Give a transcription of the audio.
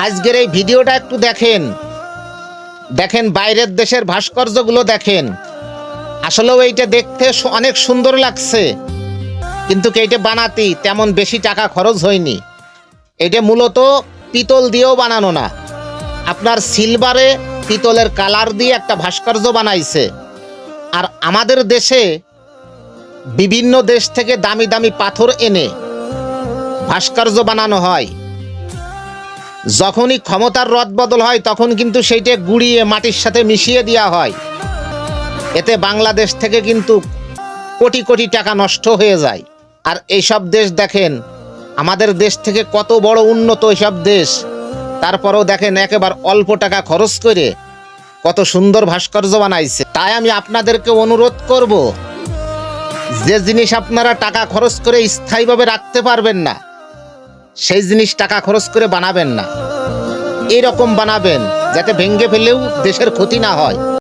আজকের এই ভিডিওটা একটু দেখেন। দেখেন বাইরের দেশের ভাস্কর্যগুলো দেখেন। আসলেও এইটা দেখতে অনেক সুন্দর লাগছে। কিন্তু এইটা বানাতে? তেমন বেশি টাকা খরচ হয়নি। এটা মূলত পিতল দিয়েও বানানো না। আপনার সিলভারে পিতলের কালার দিয়ে একটা ভাস্কর্য বানাইছে। আর আমাদের দেশে বিভিন্ন দেশ থেকে দামি দামি পাথর এনে ভাস্কর্য বানানো হয়। যখনই ক্ষমতার রদ বদল হয়, তখন কিন্তু সেইটা গুড়িয়ে মাটির সাথে মিশিয়ে দেওয়া হয়। এতে বাংলাদেশ থেকে কিন্তু কোটি কোটি টাকা নষ্ট হয়ে যায়। আর এইসব দেশ দেখেন, আমাদের দেশ থেকে কত বড় উন্নত এইসব দেশ। তারপরেও দেখেন একেবারে অল্প টাকা খরচ করে কত সুন্দর ভাস্কর্য বানাইছে। তাই আমি আপনাদেরকে অনুরোধ করব, যে জিনিস আপনারা টাকা খরচ করে স্থায়ীভাবে রাখতে পারবেন না সেই জিনিস টাকা খরচ করে বানাবেন না। এরকম বানাবেন, যাতে ভেঙ্গে ফেলেও দেশের ক্ষতি না হয়।